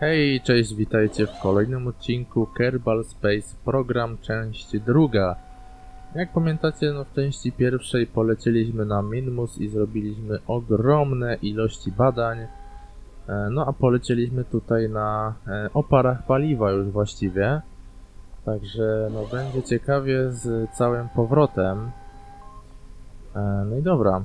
Hej, cześć, witajcie w kolejnym odcinku Kerbal Space Program, część druga. Jak pamiętacie, no w części pierwszej polecieliśmy na Minmus i zrobiliśmy ogromne ilości badań. E, No a polecieliśmy tutaj na e, oparach paliwa już właściwie. Także no będzie ciekawie z całym powrotem. E, No i dobra.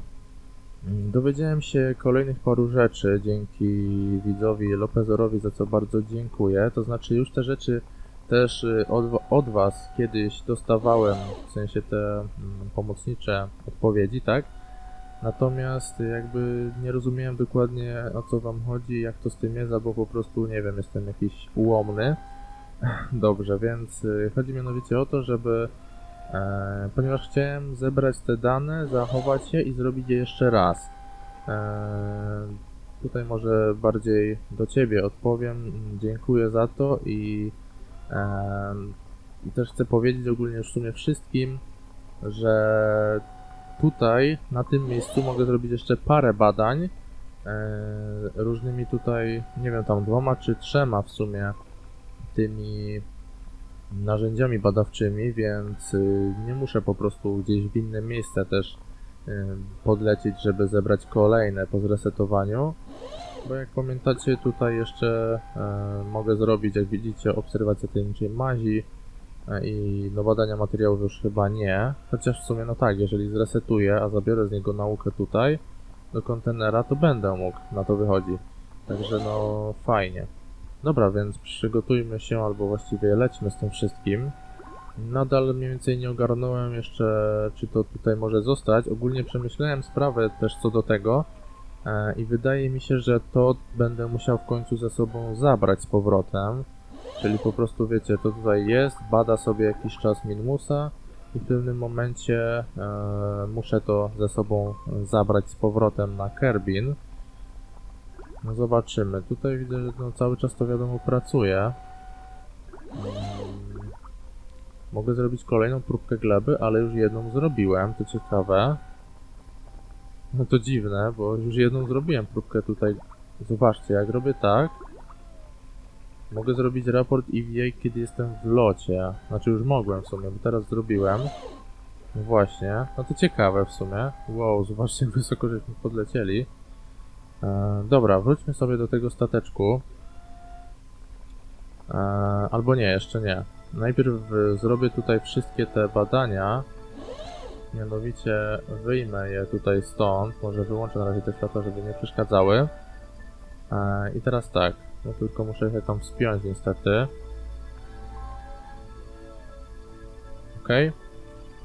Dowiedziałem się kolejnych paru rzeczy dzięki widzowi Lopezorowi, za co bardzo dziękuję. To znaczy, już te rzeczy też y, od, od Was kiedyś dostawałem, w sensie te mm, pomocnicze odpowiedzi, tak? Natomiast jakby nie rozumiałem dokładnie o co Wam chodzi, jak to z tym jest, albo po prostu nie wiem, jestem jakiś ułomny. Dobrze, więc y, chodzi mianowicie o to, żeby E, ponieważ chciałem zebrać te dane, zachować je i zrobić je jeszcze raz. E, tutaj może bardziej do Ciebie odpowiem. Dziękuję za to i, e, i też chcę powiedzieć ogólnie w sumie wszystkim, że tutaj na tym miejscu mogę zrobić jeszcze parę badań. E, różnymi tutaj, nie wiem, tam dwoma czy trzema w sumie tymi narzędziami badawczymi, więc y, nie muszę po prostu gdzieś w inne miejsce też y, podlecieć, żeby zebrać kolejne po zresetowaniu. Bo jak pamiętacie, tutaj jeszcze e, mogę zrobić, jak widzicie, obserwację tajemniczej mazi e, i no badania materiałów już chyba nie. Chociaż w sumie no tak, jeżeli zresetuję, a zabiorę z niego naukę tutaj do kontenera, to będę mógł, na to wychodzi. Także no fajnie. Dobra, więc przygotujmy się, albo właściwie lećmy z tym wszystkim. Nadal mniej więcej nie ogarnąłem jeszcze, czy to tutaj może zostać. Ogólnie przemyślałem sprawę też co do tego e, i wydaje mi się, że to będę musiał w końcu ze sobą zabrać z powrotem. Czyli po prostu wiecie, to tutaj jest, bada sobie jakiś czas Minmusa i w pewnym momencie e, muszę to ze sobą zabrać z powrotem na Kerbin. No zobaczymy. Tutaj widzę, że no cały czas to wiadomo pracuje. Mm. Mogę zrobić kolejną próbkę gleby, ale już jedną zrobiłem, to ciekawe. No to dziwne, bo już jedną zrobiłem próbkę tutaj. Zobaczcie, jak robię tak, mogę zrobić raport EVA, kiedy jestem w locie. Znaczy już mogłem w sumie, bo teraz zrobiłem. No właśnie, no to ciekawe w sumie. Wow, zobaczcie jak wysoko żeśmy podlecieli. E, dobra, wróćmy sobie do tego stateczku. E, albo nie, jeszcze nie. Najpierw y, zrobię tutaj wszystkie te badania. Mianowicie wyjmę je tutaj stąd. Może wyłączę na razie te światła, żeby nie przeszkadzały. E, I teraz tak. No tylko muszę się tam wspiąć niestety. Okej.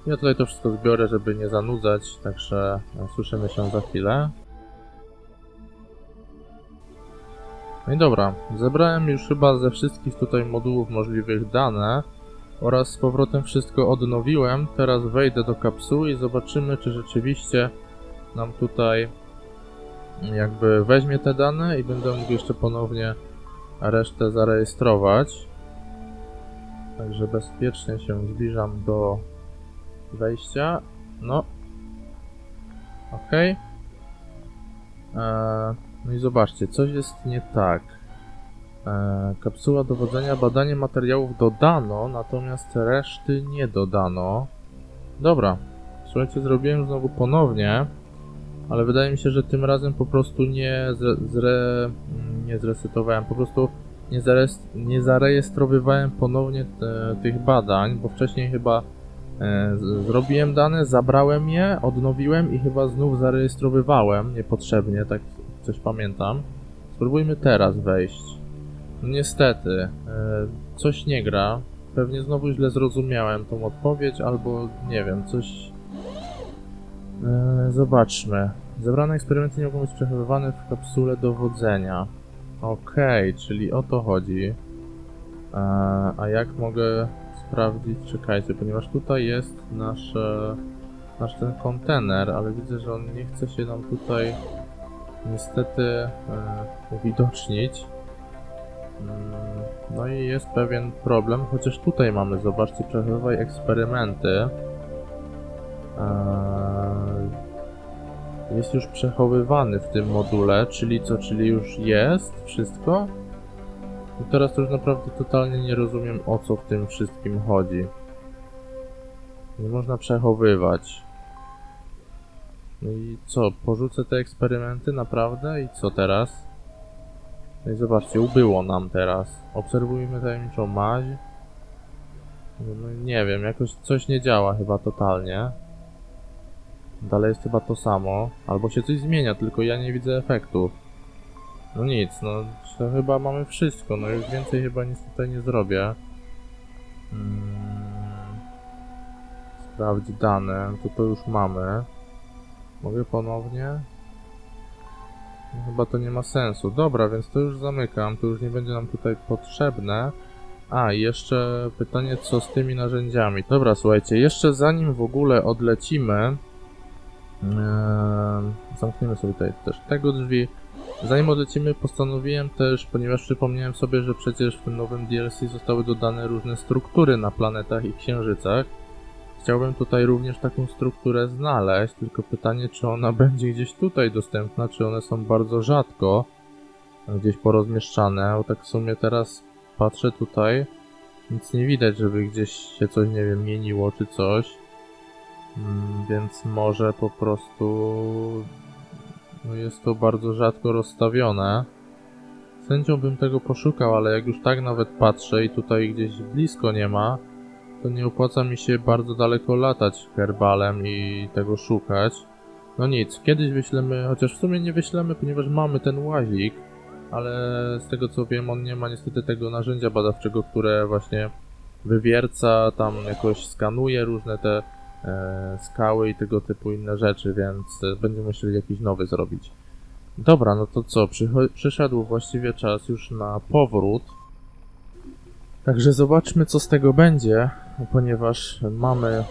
Ja tutaj to wszystko zbiorę, żeby nie zanudzać, także e, słyszymy się za chwilę. No i dobra, zebrałem już chyba ze wszystkich tutaj modułów możliwych dane oraz z powrotem wszystko odnowiłem. Teraz wejdę do kapsuły i zobaczymy, czy rzeczywiście nam tutaj jakby weźmie te dane i będę mógł jeszcze ponownie resztę zarejestrować. Także bezpiecznie się zbliżam do wejścia. No. Okej. Eee, no i zobaczcie, coś jest nie tak. E, kapsuła dowodzenia, badanie materiałów dodano, natomiast reszty nie dodano. Dobra, słuchajcie, zrobiłem znowu ponownie, ale wydaje mi się, że tym razem po prostu nie, zre, zre, nie zresetowałem, po prostu nie, zares, nie zarejestrowywałem ponownie te, tych badań, bo wcześniej chyba e, zrobiłem dane, zabrałem je, odnowiłem i chyba znów zarejestrowywałem niepotrzebnie, tak coś pamiętam. Spróbujmy teraz wejść. No niestety, e, coś nie gra. Pewnie znowu źle zrozumiałem tą odpowiedź, albo nie wiem, coś. E, zobaczmy. Zebrane eksperymenty nie mogą być przechowywane w kapsule dowodzenia. Okej, czyli o to chodzi. E, a jak mogę sprawdzić? Czekajcie, ponieważ tutaj jest nasze, nasz ten kontener, ale widzę, że on nie chce się nam tutaj niestety e, uwidocznić. Mm, No i jest pewien problem, chociaż tutaj mamy, zobaczcie, przechowywaj eksperymenty. Eee, Jest już przechowywany w tym module, czyli co, czyli już jest wszystko? I teraz już naprawdę totalnie nie rozumiem o co w tym wszystkim chodzi. Nie można przechowywać. No i co, porzucę te eksperymenty naprawdę? I co teraz? No i zobaczcie, ubyło nam teraz. Obserwujmy tajemniczą maź. No, no nie wiem, jakoś coś nie działa chyba totalnie. Dalej jest chyba to samo. Albo się coś zmienia, tylko ja nie widzę efektów. No nic, no to chyba mamy wszystko. No już więcej chyba nic tutaj nie zrobię. Mm. Sprawdź dane, to to już mamy. Mogę ponownie? No, chyba to nie ma sensu. Dobra, więc to już zamykam. To już nie będzie nam tutaj potrzebne. A, jeszcze pytanie, co z tymi narzędziami. Dobra, słuchajcie, jeszcze zanim w ogóle odlecimy, Eee, zamkniemy sobie tutaj też tego drzwi. Zanim odlecimy, postanowiłem też, ponieważ przypomniałem sobie, że przecież w tym nowym DLC zostały dodane różne struktury na planetach i księżycach. Chciałbym tutaj również taką strukturę znaleźć, tylko pytanie, czy ona będzie gdzieś tutaj dostępna, czy one są bardzo rzadko gdzieś porozmieszczane, bo tak w sumie teraz patrzę tutaj, nic nie widać, żeby gdzieś się coś, nie wiem, mieniło czy coś. Mm, Więc może po prostu no jest to bardzo rzadko rozstawione. Chęcią bym tego poszukał, ale jak już tak nawet patrzę i tutaj gdzieś blisko nie ma, to nie opłaca mi się bardzo daleko latać herbalem i tego szukać. No nic, kiedyś wyślemy, chociaż w sumie nie wyślemy, ponieważ mamy ten łazik, ale z tego co wiem, on nie ma niestety tego narzędzia badawczego, które właśnie wywierca, tam jakoś skanuje różne te e, skały i tego typu inne rzeczy, więc e, będziemy musieli jakiś nowy zrobić. Dobra, no to co, przyszedł właściwie czas już na powrót. Także zobaczmy, co z tego będzie, ponieważ mamy mm,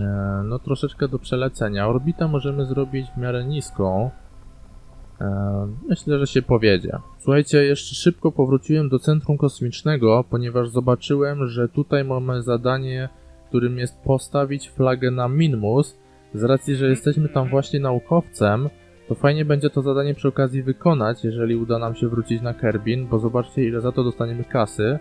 e, no troszeczkę do przelecenia. Orbitę możemy zrobić w miarę niską. E, Myślę, że się powiedzie. Słuchajcie, jeszcze szybko powróciłem do centrum kosmicznego, ponieważ zobaczyłem, że tutaj mamy zadanie którym jest postawić flagę na Minmus. Z racji, że jesteśmy tam właśnie naukowcem, to fajnie będzie to zadanie przy okazji wykonać, jeżeli uda nam się wrócić na Kerbin, bo zobaczcie ile za to dostaniemy kasy.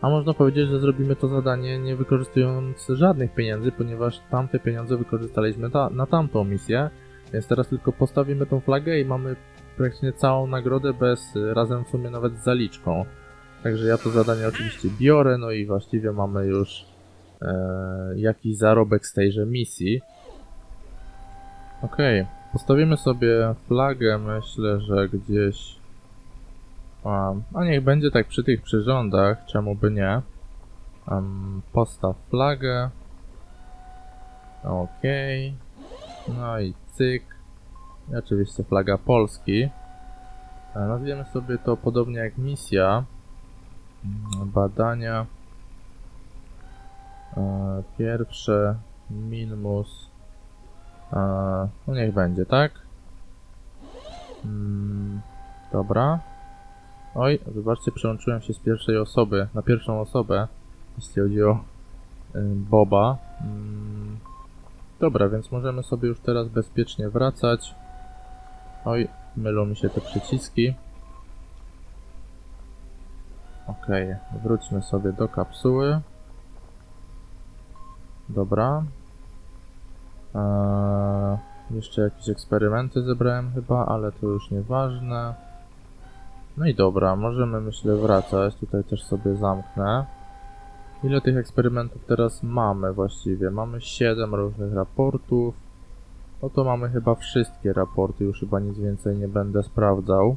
A można powiedzieć, że zrobimy to zadanie nie wykorzystując żadnych pieniędzy, ponieważ tamte pieniądze wykorzystaliśmy ta na tamtą misję. Więc teraz tylko postawimy tą flagę i mamy praktycznie całą nagrodę bez razem w sumie nawet z zaliczką. Także ja to zadanie oczywiście biorę, no i właściwie mamy już e, jakiś zarobek z tejże misji. Okej, postawimy sobie flagę, myślę, że gdzieś... A, niech będzie tak przy tych przyrządach, czemu by nie. Postaw flagę. Okej. No i cyk. I oczywiście flaga Polski. E, Nazwiemy sobie to podobnie jak misja. Badania. E, Pierwsze Minmus. No niech będzie, tak? Mm, Dobra. Oj, wybaczcie, przełączyłem się z pierwszej osoby na pierwszą osobę, jeśli chodzi o y, Boba. Mm, Dobra, więc możemy sobie już teraz bezpiecznie wracać. Oj, mylą mi się te przyciski. Okej, wróćmy sobie do kapsuły. Dobra. Eee, jeszcze jakieś eksperymenty zebrałem chyba, ale to już nieważne. No i dobra, możemy myślę wracać. Tutaj też sobie zamknę. Ile tych eksperymentów teraz mamy właściwie? Mamy 7 różnych raportów. No to mamy chyba wszystkie raporty, już chyba nic więcej nie będę sprawdzał.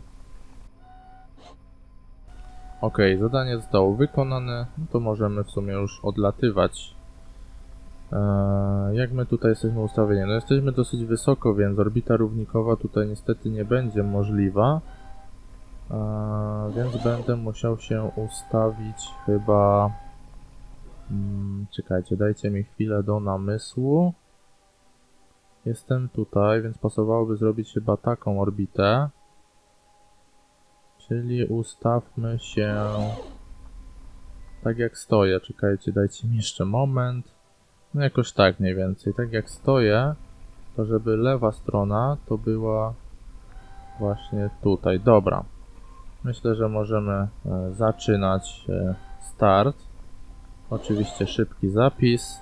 Ok, zadanie zostało wykonane, no to możemy w sumie już odlatywać. Eee, jak my tutaj jesteśmy ustawieni? No jesteśmy dosyć wysoko, więc orbita równikowa tutaj niestety nie będzie możliwa. Eee, więc będę musiał się ustawić chyba... Mm, czekajcie, dajcie mi chwilę do namysłu. Jestem tutaj, więc pasowałoby zrobić chyba taką orbitę. Czyli ustawmy się tak jak stoję. Czekajcie, dajcie mi jeszcze moment. No jakoś tak mniej więcej. Tak jak stoję, to żeby lewa strona to była właśnie tutaj. Dobra. Myślę, że możemy e, zaczynać e, start. Oczywiście szybki zapis.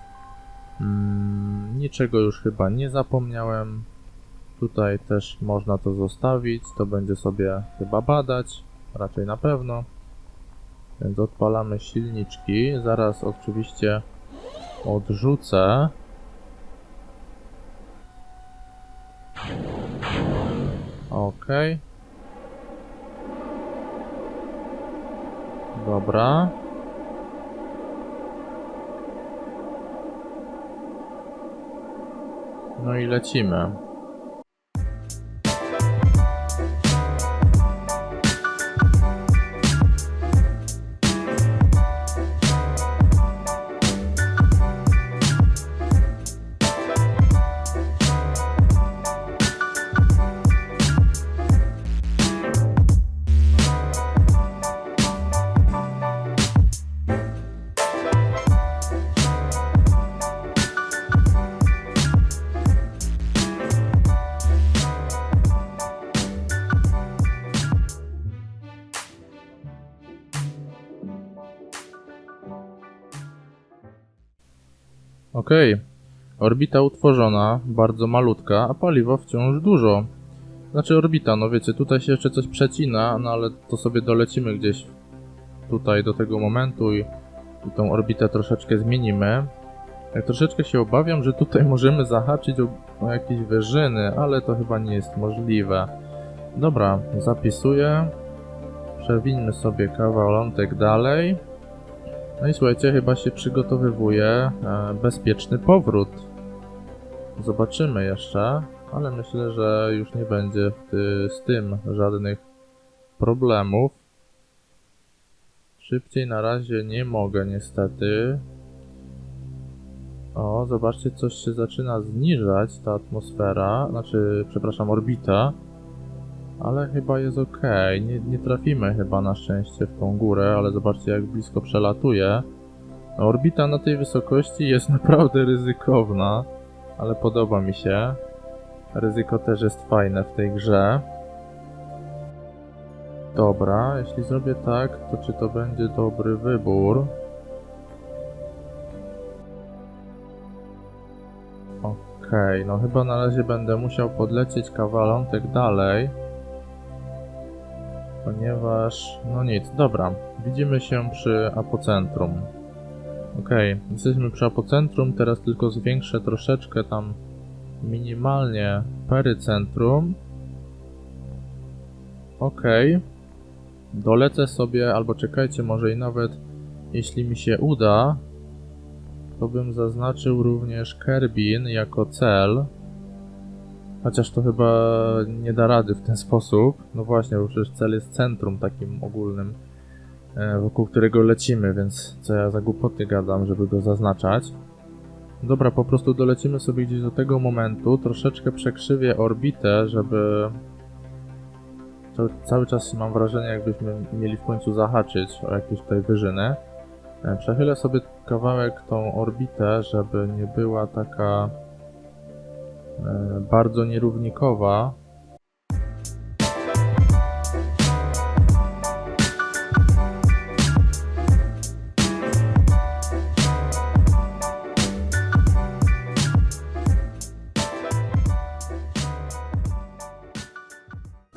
Mm, niczego już chyba nie zapomniałem. Tutaj też można to zostawić. To będzie sobie chyba badać. Raczej na pewno. Więc odpalamy silniczki. Zaraz oczywiście odrzucę. Okej. Dobra. No i lecimy. Okej. Orbita utworzona, bardzo malutka, a paliwa wciąż dużo. Znaczy orbita, no wiecie, tutaj się jeszcze coś przecina, no ale to sobie dolecimy gdzieś tutaj do tego momentu i, i tą orbitę troszeczkę zmienimy. Jak troszeczkę się obawiam, że tutaj możemy zahaczyć o, jakieś wyżyny, ale to chyba nie jest możliwe. Dobra, zapisuję. Przewińmy sobie kawałek dalej. No i słuchajcie, chyba się przygotowywuje e, bezpieczny powrót. Zobaczymy jeszcze, ale myślę, że już nie będzie z tym żadnych problemów. Szybciej na razie nie mogę niestety. O, zobaczcie, coś się zaczyna zniżać, ta atmosfera, znaczy, przepraszam, orbita. Ale chyba jest ok. Nie, nie trafimy chyba na szczęście w tą górę, ale zobaczcie jak blisko przelatuje. Orbita na tej wysokości jest naprawdę ryzykowna, ale podoba mi się. Ryzyko też jest fajne w tej grze. Dobra, jeśli zrobię tak, to czy to będzie dobry wybór? Okej, no chyba na razie będę musiał podlecieć kawalątek dalej. Ponieważ, no nic, dobra. Widzimy się przy apocentrum. Okej, jesteśmy przy apocentrum, teraz tylko zwiększę troszeczkę tam minimalnie perycentrum. Okej. Dolecę sobie, albo czekajcie, może i nawet jeśli mi się uda, to bym zaznaczył również Kerbin jako cel. Chociaż to chyba nie da rady w ten sposób. No właśnie, bo przecież cel jest centrum takim ogólnym, e, wokół którego lecimy, więc co ja za głupoty gadam, żeby go zaznaczać. Dobra, po prostu dolecimy sobie gdzieś do tego momentu, troszeczkę przekrzywię orbitę, żeby... Cały, czas mam wrażenie, jakbyśmy mieli w końcu zahaczyć o jakieś tutaj wyżyny. E, Przechylę sobie kawałek tą orbitę, żeby nie była taka bardzo nierównikowa.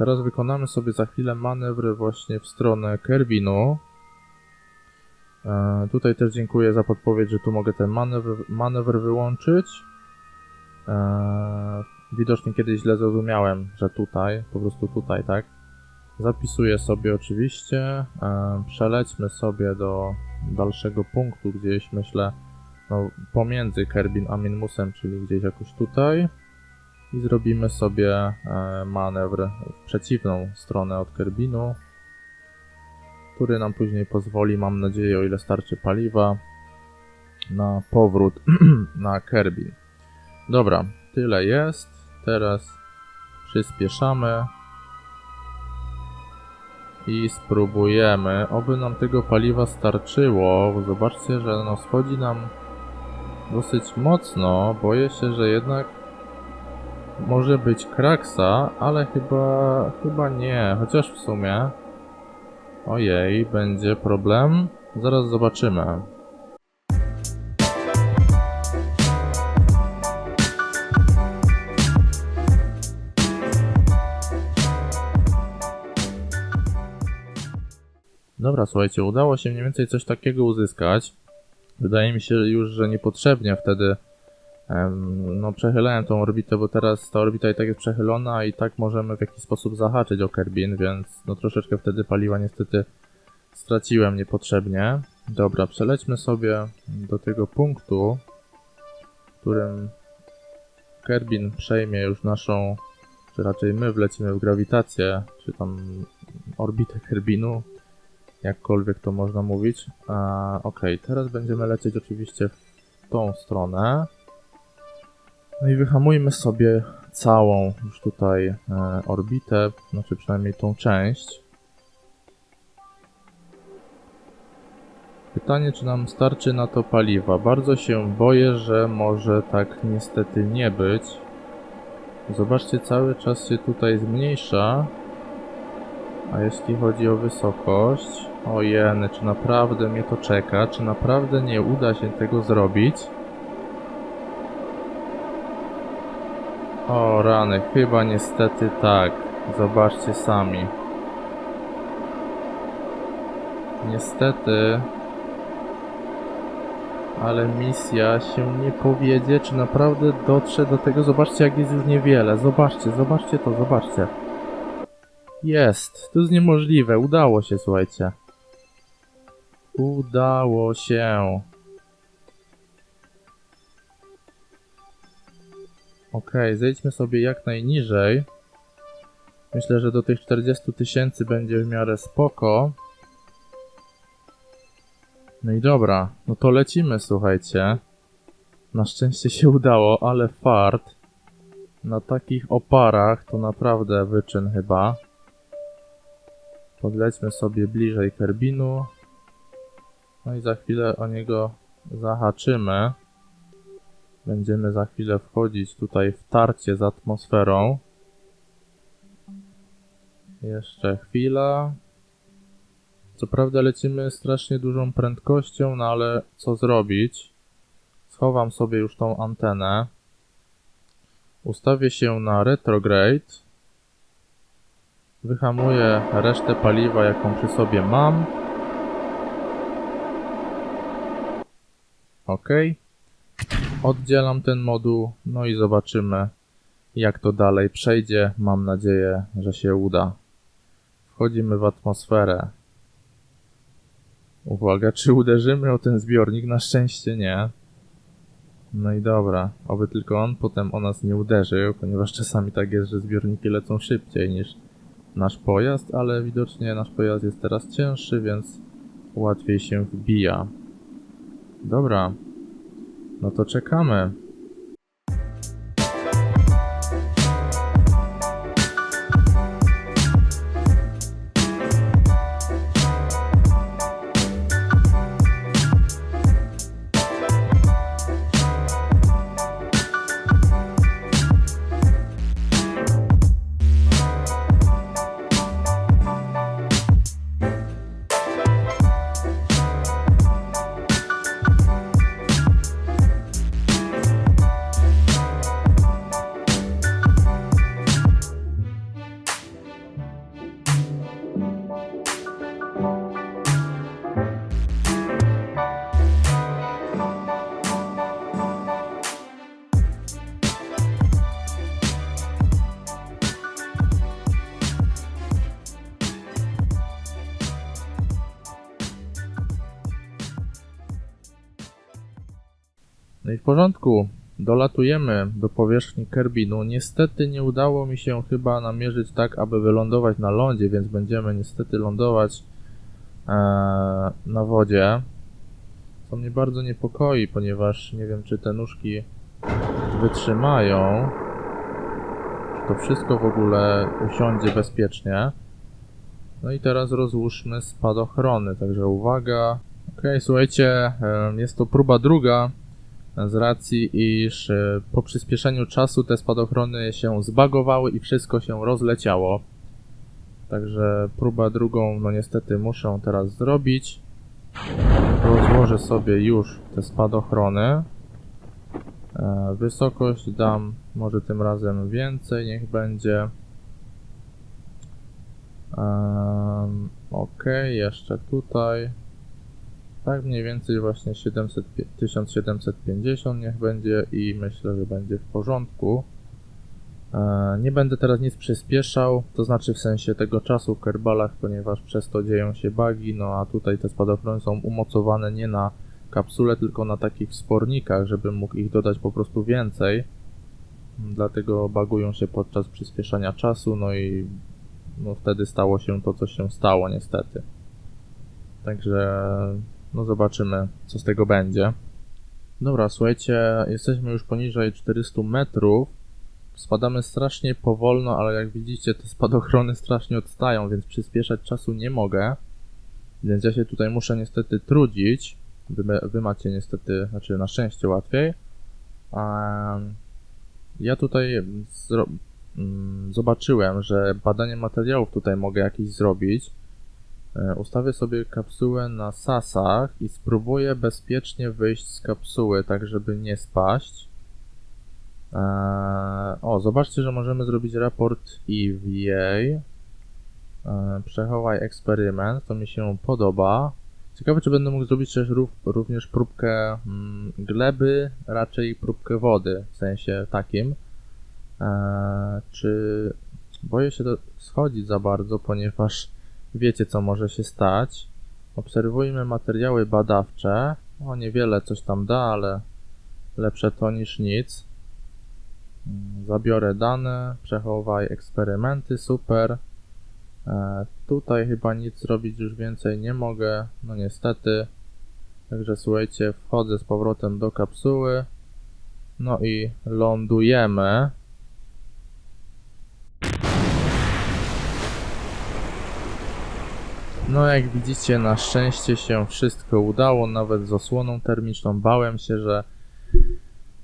Teraz wykonamy sobie za chwilę manewr właśnie w stronę Kerbinu. E, tutaj też dziękuję za podpowiedź, że tu mogę ten manewr, manewr wyłączyć. E, widocznie kiedyś źle zrozumiałem, że tutaj, po prostu tutaj, tak? Zapisuję sobie oczywiście. E, przelećmy sobie do dalszego punktu gdzieś, myślę, no, pomiędzy Kerbin a Minmusem, czyli gdzieś jakoś tutaj. I zrobimy sobie e, manewr w przeciwną stronę od Kerbinu, który nam później pozwoli, mam nadzieję, o ile starczy paliwa, na powrót na Kerbin. Dobra, tyle jest. Teraz przyspieszamy i spróbujemy. Oby nam tego paliwa starczyło. Zobaczcie, że no schodzi nam dosyć mocno. Boję się, że jednak może być kraksa, ale chyba chyba nie. Chociaż w sumie Ojej, będzie problem? Zaraz zobaczymy. Dobra, słuchajcie, udało się mniej więcej coś takiego uzyskać. Wydaje mi się już, że niepotrzebnie wtedy no, przechylałem tą orbitę, bo teraz ta orbita i tak jest przechylona i tak możemy w jakiś sposób zahaczyć o Kerbin, więc no troszeczkę wtedy paliwa niestety straciłem niepotrzebnie. Dobra, przelećmy sobie do tego punktu, w którym Kerbin przejmie już naszą, czy raczej my wlecimy w grawitację, czy tam orbitę Kerbinu, jakkolwiek to można mówić. A, Okej, teraz będziemy lecieć oczywiście w tą stronę. No i wyhamujmy sobie całą już tutaj e, orbitę, znaczy przynajmniej tą część. Pytanie, czy nam starczy na to paliwa? Bardzo się boję, że może tak niestety nie być. Zobaczcie, cały czas się tutaj zmniejsza. A jeśli chodzi o wysokość, ojeny, czy naprawdę mnie to czeka? Czy naprawdę nie uda się tego zrobić? O rany, chyba niestety tak. Zobaczcie sami. Niestety. Ale misja się nie powiedzie, czy naprawdę dotrze do tego. Zobaczcie, jak jest już niewiele. Zobaczcie, zobaczcie to, zobaczcie. Jest. To jest niemożliwe. Udało się, słuchajcie. Udało się. Okej, zejdźmy sobie jak najniżej. Myślę, że do tych 40 tysięcy będzie w miarę spoko. No i dobra, no to lecimy, słuchajcie. Na szczęście się udało, ale fart. Na takich oparach to naprawdę wyczyn chyba. Podlećmy sobie bliżej Kerbinu. No i za chwilę o niego zahaczymy. Będziemy za chwilę wchodzić tutaj w tarcie z atmosferą. Jeszcze chwila. Co prawda lecimy strasznie dużą prędkością, no ale co zrobić? Schowam sobie już tą antenę. Ustawię się na retrograde. Wyhamuję resztę paliwa, jaką przy sobie mam. OK. Oddzielam ten moduł, no i zobaczymy, jak to dalej przejdzie. Mam nadzieję, że się uda. Wchodzimy w atmosferę. Uwaga, czy uderzymy o ten zbiornik? Na szczęście nie. No i dobra, oby tylko on potem o nas nie uderzył, ponieważ czasami tak jest, że zbiorniki lecą szybciej niż nasz pojazd, ale widocznie nasz pojazd jest teraz cięższy, więc łatwiej się wbija. Dobra, no to czekamy. W porządku. Dolatujemy do powierzchni Kerbinu. Niestety nie udało mi się chyba namierzyć tak, aby wylądować na lądzie, więc będziemy niestety lądować e, na wodzie. Co mnie bardzo niepokoi, ponieważ nie wiem, czy te nóżki wytrzymają. Czy to wszystko w ogóle usiądzie bezpiecznie. No i teraz rozłóżmy spadochrony, także uwaga. Okej, słuchajcie, em, jest to próba druga z racji, iż e, po przyspieszeniu czasu te spadochrony się zbagowały i wszystko się rozleciało. Także próbę drugą, no niestety muszę teraz zrobić. Rozłożę sobie już te spadochrony. E, wysokość dam może tym razem więcej, niech będzie. Um, ok, jeszcze tutaj. Tak mniej więcej właśnie 700, pi- 1750 niech będzie i myślę, że będzie w porządku. E, Nie będę teraz nic przyspieszał, to znaczy w sensie tego czasu w kerbalach, ponieważ przez to dzieją się bugi, no a tutaj te spadochrony są umocowane nie na kapsule, tylko na takich wspornikach, żebym mógł ich dodać po prostu więcej. Dlatego bagują się podczas przyspieszania czasu, no i no wtedy stało się to, co się stało niestety. Także no zobaczymy, co z tego będzie. Dobra, słuchajcie, jesteśmy już poniżej 400 metrów. Spadamy strasznie powolno, ale jak widzicie, te spadochrony strasznie odstają, więc przyspieszać czasu nie mogę. Więc ja się tutaj muszę niestety trudzić. Wy, wy macie niestety, znaczy na szczęście łatwiej. Em, ja tutaj mm, zobaczyłem, że badanie materiałów tutaj mogę jakieś zrobić. E, Ustawię sobie kapsułę na sasach i spróbuję bezpiecznie wyjść z kapsuły, tak żeby nie spaść. Eee, o, zobaczcie, że możemy zrobić raport EVA. Eee, przechowaj eksperyment, to mi się podoba. Ciekawe, czy będę mógł zrobić też rów, również próbkę mm, gleby, raczej próbkę wody, w sensie takim. Czy boję się to schodzić za bardzo, ponieważ wiecie, co może się stać. Obserwujmy materiały badawcze. O, niewiele coś tam da, ale lepsze to niż nic. Mm, Zabiorę dane, przechowaj eksperymenty, super. E, tutaj chyba nic zrobić już więcej nie mogę, no niestety. Także słuchajcie, wchodzę z powrotem do kapsuły. No i lądujemy. No jak widzicie, na szczęście się wszystko udało, nawet z osłoną termiczną. Bałem się, że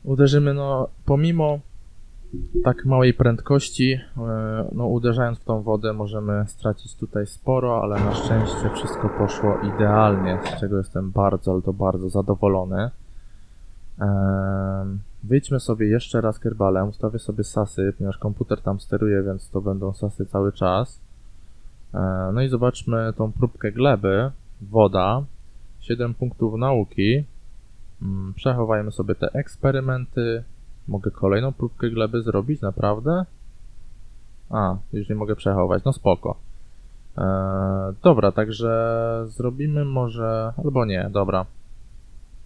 uderzymy, no pomimo tak małej prędkości, e, no uderzając w tą wodę możemy stracić tutaj sporo, ale na szczęście wszystko poszło idealnie, z czego jestem bardzo, ale to bardzo zadowolony. Em, Wyjdźmy sobie jeszcze raz kerbalem, ustawię sobie sasy, ponieważ komputer tam steruje, więc to będą sasy cały czas. E, No i zobaczmy tą próbkę gleby, woda, 7 punktów nauki. Mm, Przechowajmy sobie te eksperymenty, Mogę kolejną próbkę gleby zrobić, naprawdę? A, już nie mogę przechować, no spoko. Eee, dobra, także zrobimy może... albo nie, dobra.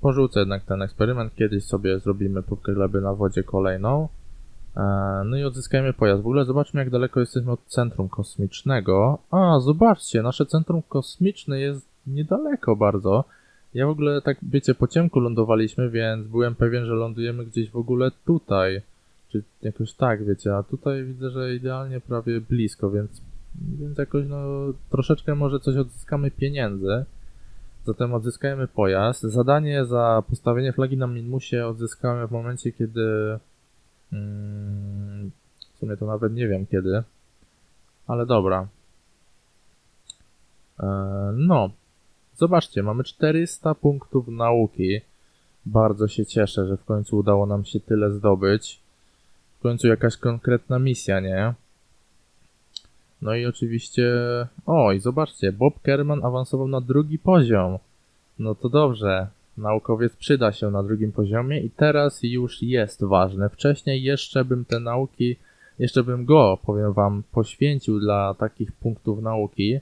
Porzucę jednak ten eksperyment, kiedyś sobie zrobimy próbkę gleby na wodzie kolejną. Eee, no i odzyskajmy pojazd. W ogóle zobaczmy jak daleko jesteśmy od centrum kosmicznego. A, zobaczcie, nasze centrum kosmiczne jest niedaleko bardzo. Ja w ogóle tak, wiecie, po ciemku lądowaliśmy, więc byłem pewien, że lądujemy gdzieś w ogóle tutaj. Czy jakoś tak, wiecie, a tutaj widzę, że idealnie prawie blisko, więc, więc jakoś no troszeczkę może coś odzyskamy pieniędzy. Zatem odzyskajmy pojazd. Zadanie za postawienie flagi na Minmusie odzyskałem w momencie, kiedy... Mm, w sumie to nawet nie wiem kiedy. Ale dobra. E, no, Zobaczcie, mamy 400 punktów nauki. Bardzo się cieszę, że w końcu udało nam się tyle zdobyć. W końcu jakaś konkretna misja, nie? No i oczywiście... O, i zobaczcie, Bob Kerman awansował na drugi poziom. No to dobrze. Naukowiec przyda się na drugim poziomie i teraz już jest ważne. Wcześniej jeszcze bym te nauki, jeszcze bym go, powiem wam, poświęcił dla takich punktów nauki.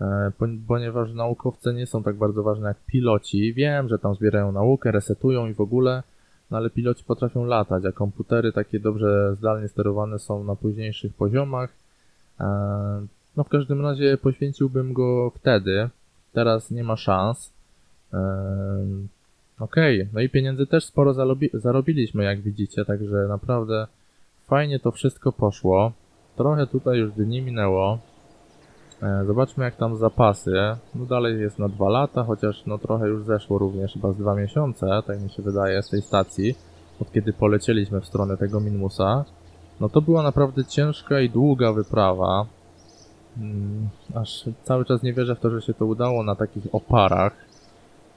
E, pon- ponieważ naukowcy nie są tak bardzo ważni jak piloci. Wiem, że tam zbierają naukę, resetują i w ogóle, no ale piloci potrafią latać, a komputery takie dobrze zdalnie sterowane są na późniejszych poziomach. E, No w każdym razie poświęciłbym go wtedy. Teraz nie ma szans. Okej, no i pieniędzy też sporo zarobi- zarobiliśmy, jak widzicie, także naprawdę fajnie to wszystko poszło. Trochę tutaj już dni minęło. E, Zobaczmy jak tam zapasy. No dalej jest na dwa lata, chociaż no trochę już zeszło również chyba z dwa miesiące, tak mi się wydaje, z tej stacji, od kiedy polecieliśmy w stronę tego Minmusa. No to była naprawdę ciężka i długa wyprawa. Mm, aż cały czas nie wierzę w to, że się to udało na takich oparach.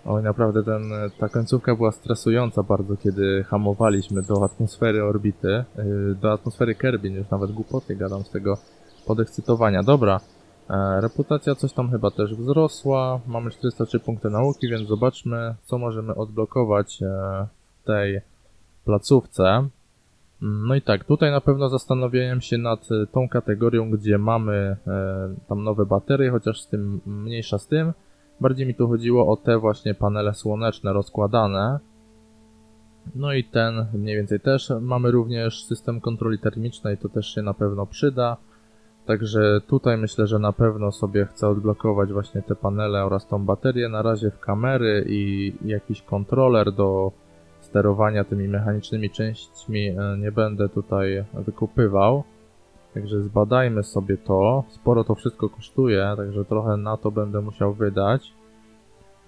Oj, naprawdę ten, ta końcówka była stresująca bardzo, kiedy hamowaliśmy do atmosfery orbity, yy, do atmosfery Kerbin, już nawet głupoty gadam z tego podekscytowania. Dobra, e, reputacja coś tam chyba też wzrosła, mamy 403 punkty nauki, więc zobaczmy, co możemy odblokować e, w tej placówce. No i tak, tutaj na pewno zastanowiłem się nad e, tą kategorią, gdzie mamy e, tam nowe baterie, chociaż z tym mniejsza z tym. Bardziej mi tu chodziło o te właśnie panele słoneczne rozkładane. No i ten mniej więcej też. Mamy również system kontroli termicznej, to też się na pewno przyda. Także tutaj myślę, że na pewno sobie chcę odblokować właśnie te panele oraz tą baterię. Na razie w kamery i jakiś kontroler do sterowania tymi mechanicznymi częściami e, nie będę tutaj wykupywał. Także zbadajmy sobie to. Sporo to wszystko kosztuje, także trochę na to będę musiał wydać.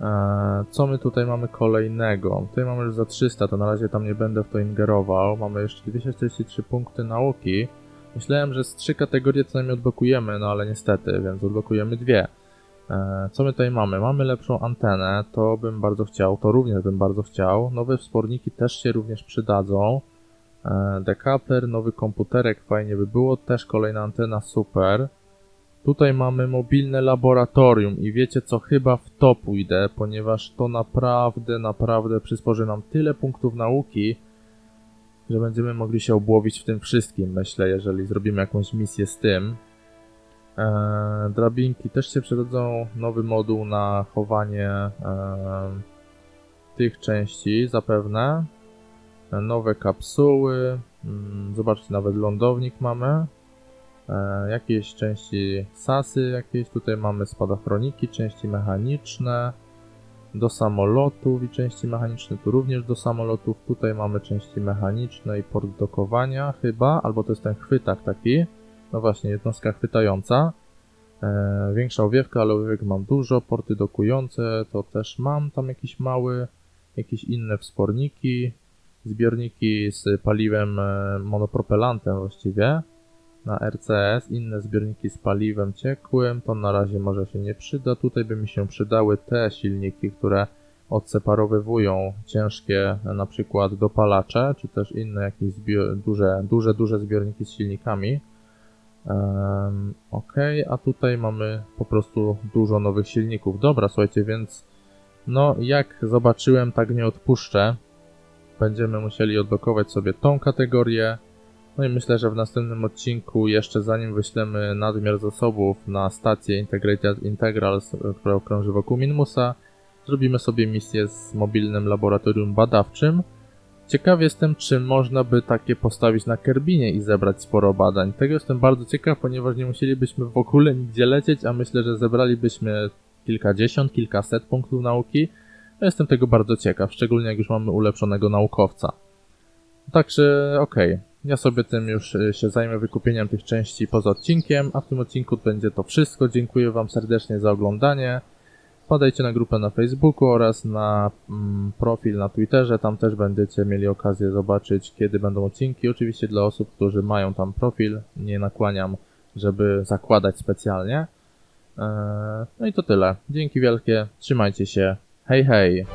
Eee, Co my tutaj mamy kolejnego? Tutaj mamy już za 300, to na razie tam nie będę w to ingerował. Mamy jeszcze 243 punkty nauki. Myślałem, że z trzy kategorie co najmniej odblokujemy, no ale niestety, więc odblokujemy dwie. Eee, Co my tutaj mamy? Mamy lepszą antenę, to bym bardzo chciał, to również bym bardzo chciał. Nowe wsporniki też się również przydadzą. E, Decoupler, nowy komputerek, fajnie by było. Też kolejna antena, super. Tutaj mamy mobilne laboratorium i wiecie co, chyba w to pójdę, ponieważ to naprawdę, naprawdę przysporzy nam tyle punktów nauki, że będziemy mogli się obłowić w tym wszystkim, myślę, jeżeli zrobimy jakąś misję z tym. Eee, drabinki też się przydadzą, nowy moduł na chowanie eee, tych części zapewne nowe kapsuły. mm, Zobaczcie, nawet lądownik mamy. E, jakieś części sasy, jakieś tutaj mamy spadochroniki, części mechaniczne. Do samolotów i części mechaniczne, tu również do samolotów. Tutaj mamy części mechaniczne i port dokowania chyba, albo to jest ten chwytak taki. No właśnie, jednostka chwytająca. E, większa owiewka, ale owiewek mam dużo. Porty dokujące to też mam. Tam jakiś mały, jakieś inne wsporniki zbiorniki z paliwem e, monopropelantem właściwie na RCS, inne zbiorniki z paliwem ciekłym, to na razie może się nie przyda. Tutaj by mi się przydały te silniki, które odseparowywują ciężkie e, na przykład dopalacze, czy też inne jakieś duże, duże, duże zbiorniki z silnikami. Um, ok, a tutaj mamy po prostu dużo nowych silników. Dobra, słuchajcie, więc no jak zobaczyłem, tak nie odpuszczę będziemy musieli odblokować sobie tą kategorię. No i myślę, że w następnym odcinku, jeszcze zanim wyślemy nadmiar zasobów na stację Integrated Integrals, która okrąży wokół Minmusa, zrobimy sobie misję z mobilnym laboratorium badawczym. Ciekaw jestem, czy można by takie postawić na Kerbinie i zebrać sporo badań. Tego jestem bardzo ciekaw, ponieważ nie musielibyśmy w ogóle nigdzie lecieć, a myślę, że zebralibyśmy kilkadziesiąt, kilkaset punktów nauki. Ja jestem tego bardzo ciekaw, szczególnie jak już mamy ulepszonego naukowca. Także okej, ja sobie tym już y, się zajmę wykupieniem tych części poza odcinkiem, a w tym odcinku będzie to wszystko. Dziękuję Wam serdecznie za oglądanie. Wpadajcie na grupę na Facebooku oraz na mm, profil na Twitterze, tam też będziecie mieli okazję zobaczyć, kiedy będą odcinki. Oczywiście dla osób, którzy mają tam profil, nie nakłaniam, żeby zakładać specjalnie. Eee, No i to tyle. Dzięki wielkie, trzymajcie się. Hey! Hey!